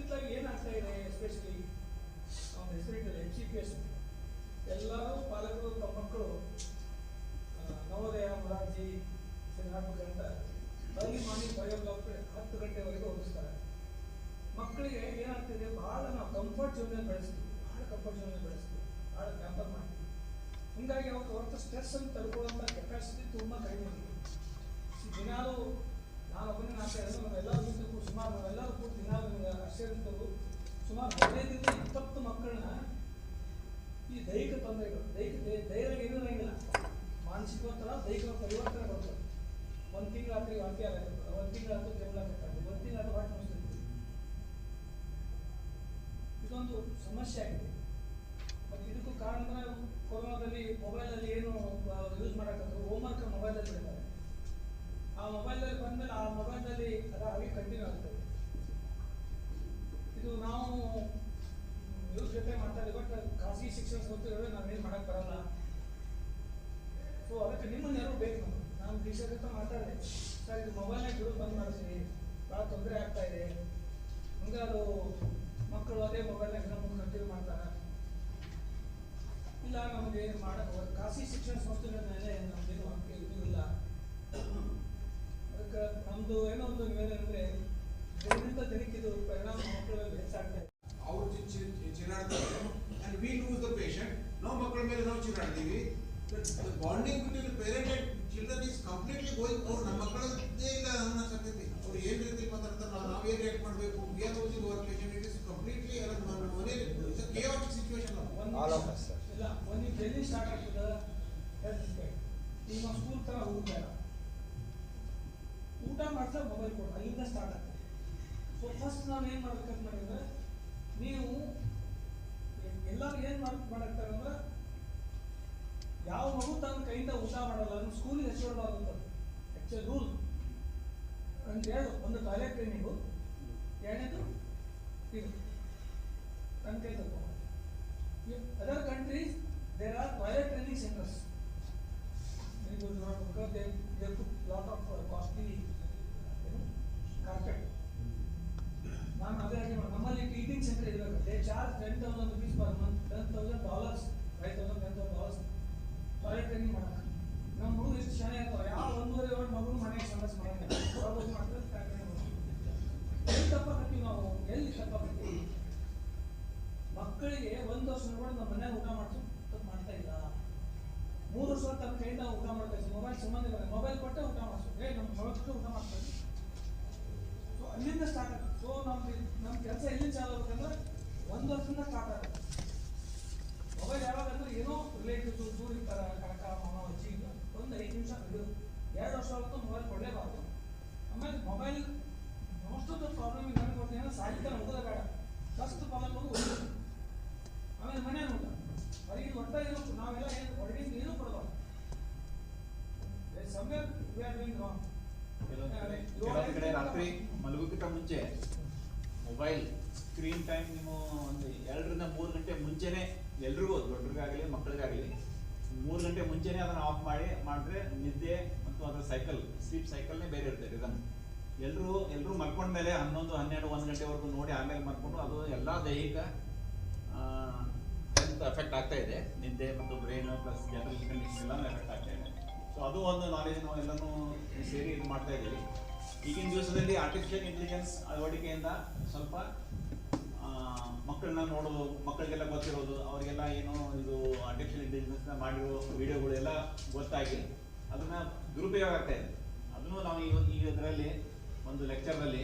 ಇತ್ಲಾಗಿ ಏನಾಗ್ತಾ ಇದೆ ಎಸ್ಪೆಷಲಿ ಅವನ ಹೆಸರಿಟ್ಟರೆ ಎಚ್ ಸಿ ಪಿ ಎಸ್ ಎಲ್ಲರೂ ಪಾಲಕರು ತಮ್ಮ ಮಕ್ಕಳು ಆ, ನವೋದಯ ಮೊರಾರ್ಜಿ ಸಿದ್ಧಾತ್ಮಕ ಅಂತ ಅರ್ಲಿ ಮಾಡಿ ಫೈವ್ ಓ ಕ್ಲಾಕ್ ಹತ್ತು ಗಂಟೆವರೆಗೆ ಓದಿಸ್ತಾರೆ ಮಕ್ಕಳಿಗೆ ಏನಾಗ್ತಿದೆ? ಭಾಳ ನಾವು ಕಂಫರ್ಟ್ ಜೋನ್ ಬೆಳೆಸ್ತೀವಿ. ಭಾಳ ಕಂಫರ್ಟ್ ಜೋನ್ ಬೆಳೆಸ್ತೀವಿ. ಭಾಳ ಪ್ಯಾಂಪರ್ ಮಾಡ್ತೀವಿ. ಹೀಗಾಗಿ ಅವತ್ತು ಹೊರತು ಸ್ಟ್ರೆಸ್ ಅನ್ನು ತಡ್ಕೊಳ್ಳುವಂಥ ಕೆಪಾಸಿಟಿ ತುಂಬ ಕಡಿಮೆ ದಿನಾಲು ನಾನು ಒಬ್ಬನೇ ನಾಲ್ಕು ಎಲ್ಲರೂ ನಾವೆಲ್ಲರೂ ಕೂತು ಸುಮಾರು ನಾವೆಲ್ಲರೂ ಕೂತು ದಿನಾಲು ಆಶ್ಚರ್ಯಗಳು ಸುಮಾರು ಹದಿನೈದರಿಂದ ಇಪ್ಪತ್ತು ಮಕ್ಕಳನ್ನ ಈ ದೈಹಿಕ ತೊಂದರೆಗಳು, ದೈಹಿಕ ಧೈರ್ಯ ಏನೂ ಇರಂಗಿಲ್ಲ ಮಾನಸಿಕ ಒತ್ತಡ ದೈಹಿಕ ಪರಿವರ್ತನೆ ಬರ್ತದೆ. ಒಂದು ತಿಂಗಳ ಹತ್ರ ಆಗತ್ತೆ ಒಂದು ತಿಂಗಳ ಆತು ಕೆಮ್ಮಲಾಗತ್ತೆ ಒಂದು ತಿಂಗಳ ಹತ್ರ ಹೊಟ್ಟೆ ನುಸ್ತೈತಿ ಇದೊಂದು ಸಮಸ್ಯೆ ಆಗಿದೆ. ಮತ್ತು ಇದಕ್ಕೂ ಕಾರಣ ಅಂದ್ರೆ ಕೊರೋನಾದಲ್ಲಿ, ಮೊಬೈಲಲ್ಲಿ ಏನು ಯೂಸ್ ಮಾಡಕ್ಕಂದ್ರೆ ಹೋಮ್ವರ್ಕ್ ಮೊಬೈಲಲ್ಲಿ ಬಿಡ್ತಾರೆ ಆ ಮೊಬೈಲಲ್ಲಿ ಬಂದ್ಮೇಲೆ ಆ ಮೊಬೈಲಲ್ಲಿ ಅದು ಹಾಗೆ ಕಂಟಿನ್ಯೂ ಆಗ್ತದೆ ಇದು ನಾವು ಇವ್ರ ಜೊತೆ ಮಾತಾಡಿ ಬಟ್ ಖಾಸಗಿ ಶಿಕ್ಷಣ ಸಂಸ್ಥೆಗಳು ನಾವೇನು ಮಾಡಕ್ ಬರಲ್ಲ. ಸೊ ಅದಕ್ಕೆ ನಿಮ್ಮ ಯಾರು ಬೇಕು. ಟೀಚರ್ ಜೊತೆ ಮಾತಾಡಿದೆ. ಸರ್, ಇದು ಮೊಬೈಲ್ನ ಬಿಡೋದು ಬಂದ್ ಮಾಡಿಸಿ ಭಾಳ ತೊಂದರೆ ಆಗ್ತಾ ಇದೆ. ಹಂಗೆ ಮಕ್ಕಳು ಅದೇ ಮೊಬೈಲ್ನಾಗ ಮುಂದೆ ಕಂಟಿನ್ಯೂ ಮಾಡ್ತಾರೆ. ಇಲ್ಲ, ನಮಗೆ ಮಾಡಕ್ ಖಾಸಗಿ ಶಿಕ್ಷಣ ಸಂಸ್ಥೆಗಳ ಮೇಲೆ ನಮ್ಗೇನು ಹಕ್ಕು ಇದು ಇಲ್ಲ ಅದಕ್ಕೆ ನಮ್ದು ಏನೋ ಒಂದು ಅಂದ್ರೆ, ದಿನದಿಂದ ದಿನಕ್ಕೆ ಇದು ಪರಿಣಾಮ ಮಕ್ಕಳ ಮೇಲೆ ಹೆಚ್ಚಾಗ್ತಾ ಇದೆ. ಅವರು ಚಿ- ಚಿ- ಚಿರಾಡ್ತಾರೆ. And we lose the patient ನಾವು ಮಕ್ಕಳ ಮೇಲೆ ನಾವು between parent and children is completely react ಮಾಡಬೇಕು we are our it is completely ಮನೇಲಿ. It's a chaotic situation all of us. ಇಲ್ಲ ಒಂದು ಡೆಲ್ಲಿ ಸ್ಟಾರ್ಟ್ ಆಗ್ತದ ಹೆಲ್ತ್ ಇನ್ಸ್ಪೆಕ್ಟ್ ಈಗ ನಾವು ಸ್ಕೂಲ್ ತರ ಹೋಗ್ಬೇಡ ಊಟ ಮಾಡ್ತಾ ಮೊಬೈಲ್ ಕೊಡ ಅಲ್ಲಿಂದ ಸ್ಟಾರ್ಟ್ ಆಗ್ತದೆ. ಸೊ ಫಸ್ಟ್ ನಾವು ಏನು ಮಾಡ್ಬೇಕಂತ ಮಾಡಿದ್ರೆ ನೀವು ಎಲ್ಲರೂ ಏನು ಮಾಡ್ ಮಾಡಾಕ್ತಾರೆ ಅಂದ್ರೆ ಯಾವ ಮಗು ತನ್ನ ಕೈಯಿಂದ ಊಟ ಮಾಡಲ್ಲ ಅದನ್ನು ಸ್ಕೂಲಿಗೆ ಹಚ್ಚಿಡಬಾರ್ದು ಅಂತ ಆ್ಯಕ್ಚುಲಿ ರೂಲ್ ಅಂತ ಹೇಳಿ ಒಂದು toilet training ಎರಡನೇದು ಇದು ತನ್ನ ಕೈ ತಗೊಂಡು other countries there are toilet training centres because they they put lot of uh, costly you know carpet ನಾನು ಅದೇ ಹಾಗೆ ಮಾಡಿ ನಮ್ಮಲ್ಲಿ ಟೀಚಿಂಗ್ ಸೆಂಟರ್ ಇರಬೇಕು they charge ten thousand rupees per month ten thousand dollars ಕೈಯಿಂದ ಊಟ ಮಾಡ್ತಾ ಇದ್ದೀವಿ ಮೊಬೈಲ್ ಇಲ್ಲ ಮೊಬೈಲ್ ಕೊಟ್ಟೆ ಊಟ ಮಾಡಿಸು ಏ ನಮ್ಮ ಮಕ್ಕಳು ಊಟ ಮಾಡ್ತಾರೆ ಸೊ ಅಲ್ಲಿಂದ ಸ್ಟಾರ್ಟ್ ಆಗುತ್ತೆ. ಸೊ ನಮ್ದು ನಮ್ಮ ಕೆಲಸ ಎಲ್ಲಿಂದ ಚಾಲು ಆಗ್ಬೇಕಂದ್ರೆ ಒಂದು ವರ್ಷದಿಂದ ಸ್ಟಾರ್ಟ್ ಆಗುತ್ತೆ ಮೊಬೈಲ್ ಯಾವಾಗ ಅಂದ್ರೆ ಏನೋ ರಿಲೇಟಿವ್ಸು ದೂರ ಇರ್ತಾರೆ ಕಾಕ ಮಾಮ ಅಜ್ಜಿ ಇಲ್ಲ ಒಂದು ಐದು ನಿಮಿಷ ಇದು ಎರಡು ವರ್ಷ ಹೊತ್ತು ಮೊಬೈಲ್ ಕೊಡಲೇಬಾರ್ದು ಆಮೇಲೆ mobile most of the problem ನನಗೆ ಗೊತ್ತೇನೋ ಸಾಹಿತ್ಯ ಓದೋದೇ ಬೇಡ ಫಸ್ಟ್ ಪ್ರಾಬ್ಲಮ್ ಬಂದು ಓದೋದು ಆಮೇಲೆ ಮನೆ ಊಟ ಹೊರಗಿನ ಒಟ್ಟ ಏನು ನಾವೆಲ್ಲ ಏನು ಹೊರಗಿನ ಏನೂ ಕೊಡಬಾರ್ದು somewhere we are doing wrong ಕೆಲವೊಂದು ಕಡೆ ಕೆಲವೊಂದು ಕಡೆ ರಾತ್ರಿ ಮಲಗೋಕ್ಕಿಂತ ಮುಂಚೆ ಮೊಬೈಲ್ ಸ್ಕ್ರೀನ್ ಟೈಮ್ ನೀವು ಒಂದು ಎರಡರಿಂದ ಮೂರು ಗಂಟೆ ಮುಂಚೆನೆ ಎಲ್ರಿಗೂ ದೊಡ್ಡರಿಗಾಗಲಿ ಮಕ್ಕಳಿಗಾಗಲಿ ಮೂರು ಗಂಟೆ ಮುಂಚೆನೆ ಅದನ್ನ ಆಫ್ ಮಾಡಿ ಮಾಡಿದ್ರೆ ನಿದ್ದೆ ಮತ್ತು ಅದರ ಸೈಕಲ್ ಸ್ಲೀಪ್ ಸೈಕಲ್ನೇ ಬೇರೆ ಇರುತ್ತೆ ರಿದಮ್ ಎಲ್ಲರೂ ಎಲ್ಲರೂ ಮಲ್ಕೊಂಡ್ಮೇಲೆ ಹನ್ನೊಂದು, ಹನ್ನೆರಡು, ಒಂದು ಗಂಟೆವರೆಗೂ ನೋಡಿ ಆಮೇಲೆ ಮಲ್ಕೊಂಡು ಅದು ಎಲ್ಲ ದೈಹಿಕ ಹೆಲ್ತ್ ಎಫೆಕ್ಟ್ ಆಗ್ತಾ ಇದೆ. ನಿದ್ದೆ ಮತ್ತು ಬ್ರೈನ್ ಪ್ಲಸ್ ಜನರಲ್ ಕಂಡೀಷನ್ ಎಲ್ಲಾನು ಎಫೆಕ್ಟ್ ಆಗ್ತಾ ಇದೆ. ಸೊ ಅದು ಒಂದು ನಾಲೆಜ್ ನಾವು ಎಲ್ಲನೂ ಸೇರಿ ಇದು ಮಾಡ್ತಾ ಇದ್ದೀವಿ. ಈಗಿನ ದಿವಸದಲ್ಲಿ ಆರ್ಟಿಫಿಷಿಯಲ್ ಇಂಟೆಲಿಜೆನ್ಸ್ ಅಳವಡಿಕೆಯಿಂದ ಸ್ವಲ್ಪ ಮಕ್ಕಳನ್ನ ನೋಡೋದು ಮಕ್ಕಳಿಗೆಲ್ಲ ಗೊತ್ತಿರೋದು, ಅವರಿಗೆಲ್ಲ ಏನು ಇದು ಆರ್ಟಿಫಿಷಿಯಲ್ ಇಂಟೆಲಿಜೆನ್ಸ್ನ ಮಾಡಿರೋ ವಿಡಿಯೋಗಳು ಎಲ್ಲ ಗೊತ್ತಾಗಿ ಅದನ್ನ ದುರುಪಯೋಗ ಆಗ್ತಾ ಇದೆ ಅದನ್ನು ನಾವು ಈಗ ಈಗ ಇದರಲ್ಲಿ ಒಂದು ಲೆಕ್ಚರ್ನಲ್ಲಿ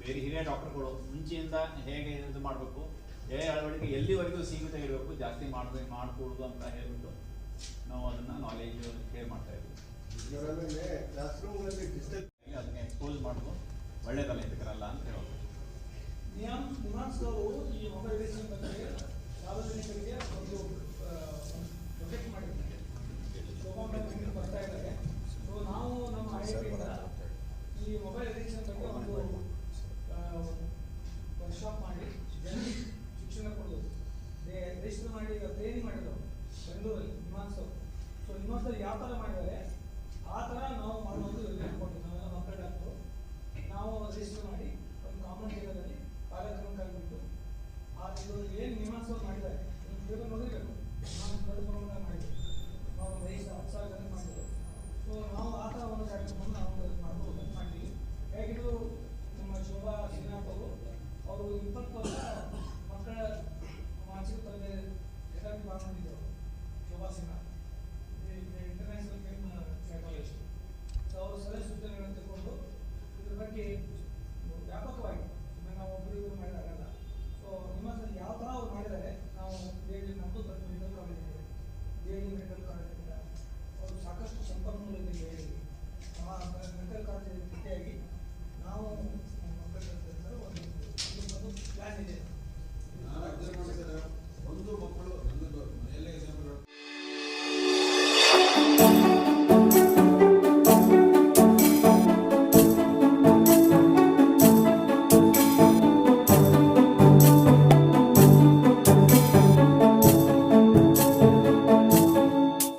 ಬೇರೆ ಹಿರಿಯ ಡಾಕ್ಟರ್ಗಳು ಮುಂಚೆಯಿಂದ ಹೇಗೆ ಇದು ಮಾಡಬೇಕು ಹೇಗೆ ಅಳವಡಿಕೆ ಎಲ್ಲಿವರೆಗೂ ಸೀಮಿತ ಇರಬೇಕು ಜಾಸ್ತಿ ಮಾಡಬೇಕು ಮಾಡಕೂಡದು ಅಂತ ಹೇಳ್ಬಿಟ್ಟು ನಾವು ಅದನ್ನು ನಾಲೆಜ್ ಶೇರ್ ಮಾಡ್ತಾ ಇದ್ದೀವಿ ಅದನ್ನು ಎಕ್ಸ್ಪೋಸ್ ಮಾಡೋದು ಒಳ್ಳೇದಲ್ಲ ಇದಕ್ಕಲ್ಲ ಅಂತ ಹೇಳೋದು ಸಾರ್ವಜನಿಕರಿಗೆ ಒಂದು ಪ್ರೊಜೆಕ್ಟ್ ಮಾಡಿದ್ದಾರೆ.